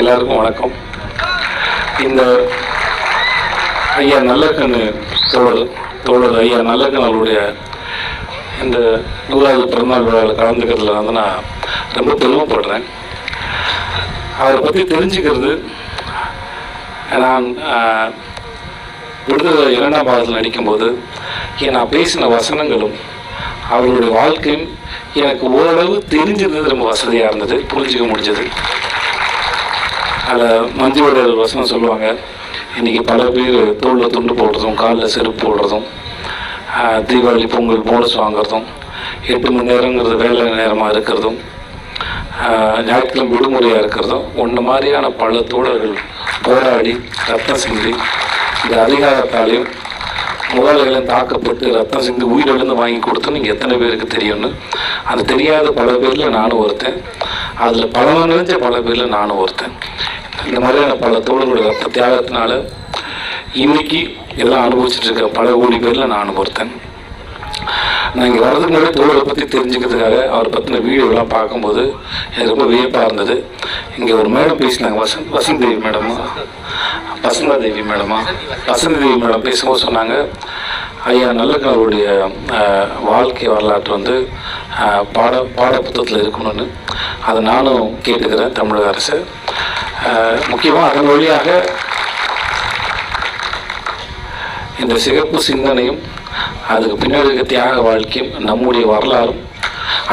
எல்லாருக்கும் வணக்கம். இந்த ஐயா நல்லக்கண்ணு தோழர் தோழர் ஐயா நல்லக்கண் அவருடைய இந்த நூறாவது பிறந்தநாள் விழாவில் கலந்துக்கிறதுல வந்து நான் ரொம்ப பெருமைப்படுறேன் அவரை பற்றி தெரிஞ்சுக்கிறது நான் விடுதலை இரண்டாம் பாகத்தில் நடிக்கும்போது நான் பேசின வசனங்களும் அவருடைய வாழ்க்கையும் எனக்கு ஓரளவு தெரிஞ்சிருந்தது ரொம்ப வசதியாக இருந்தது புரிஞ்சுக்க முடிஞ்சது. அதில் மஞ்சுவோட ஒரு வசனம் சொல்லுவாங்க. இன்றைக்கி பல பேர் தோளில் துண்டு போடுறதும் காலில் செருப்பு போடுறதும் தீபாவளி பொங்கல் போனஸ் வாங்குறதும் எட்டு மணி நேரங்கிறது வேலை நேரமாக இருக்கிறதும் ஞாயிற்றுக்கிழமை விடுமுறையாக இருக்கிறதும் ஒன்று மாதிரியான பல தோழர்கள் போராடி ரத்தம் சிந்தி இந்த அதிகாரத்தாலையும் முதலாளிகளும் தாக்கப்பட்டு ரத்தம் சிந்து உயிரிழந்து வாங்கி கொடுத்தோன்னு நீங்கள் எத்தனை பேருக்கு தெரியும்னு? அது தெரியாத பல பேரில் நானும் ஒருத்தன். அதில் பல நிறைஞ்ச பல பேரில் நானும் ஒருத்தன். இந்த மாதிரியான பல தோழர்களுடைய ரத்த தியாகத்தினால இன்னைக்கு எல்லாம் அனுபவிச்சுட்டு இருக்க பல கோடி பேரில் நானும் ஒருத்தன். நான் இங்கே வர்றதுக்கு முன்னாடி தோழரை பற்றி தெரிஞ்சுக்கிறதுக்காக அவரை பற்றின வீடியோலாம் பார்க்கும்போது எனக்கு ரொம்ப வியப்பாக இருந்தது. இங்கே ஒரு மேடம் பேசினாங்க வசந்த் வசந்த் தேவி மேடம். வசந்தா தேவி மேடமா? வசந்த தேவி மேடம் பேசும்போது சொன்னாங்க ஐயா நல்லக்கணவருடைய வாழ்க்கை வரலாற்று வந்து பாட பாட புத்தகத்தில் இருக்கணும்னு. அதை நானும் கேட்டுக்கிறேன் தமிழக அரசு. முக்கியமாக அதன் வழியாக இந்த சிகப்பு சிந்தனையும் அதுக்கு பின்னாடி இருக்க தியாக வாழ்க்கையும் நம்முடைய வரலாறும்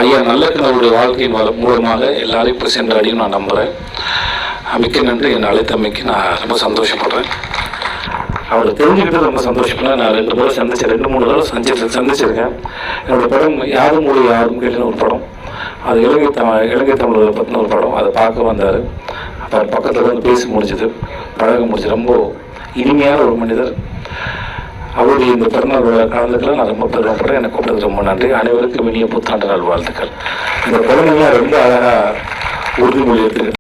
ஐயா நல்லக்கணவருடைய வாழ்க்கையின் மூலமாக எல்லாரையும் போய் சென்றடையும் நான் நம்புகிறேன் மிக்க நன்றி. என்னை அழைத்தமைக்கு நான் ரொம்ப சந்தோஷப்படுறேன். அவரை தெரிஞ்சுக்கிட்டு ரொம்ப சந்தோஷப்படுறேன் நான் ரெண்டு முறை சந்திச்சு ரெண்டு மூணு தடவை சந்திச்சு சந்திச்சிருக்கேன். என்னோட படம் யாரும் மொழி யாரும் கேட்டுன்னு ஒரு படம். அது இலங்கை தமிழ் இலங்கை தமிழரை பற்றின ஒரு படம். அதை பார்க்க வந்தார். அப்போ பக்கத்தில் வந்து பேசி முடிச்சது. பழக முடிச்சு. ரொம்ப இனிமையான ஒரு மனிதர். அவருடைய இந்த பிறந்தநாள் விழா காலத்துக்கெல்லாம் நான் ரொம்ப பெருமைப்படுறேன். எனக்கு கூப்பிட்டது ரொம்ப நன்றி. அனைவருக்கும் இனிய புத்தாண்டு நாள் வாழ்த்துக்கள் இந்த குழந்தைங்க ரொம்ப அழகாக உறுதிமொழி எடுத்துக்கிட்டு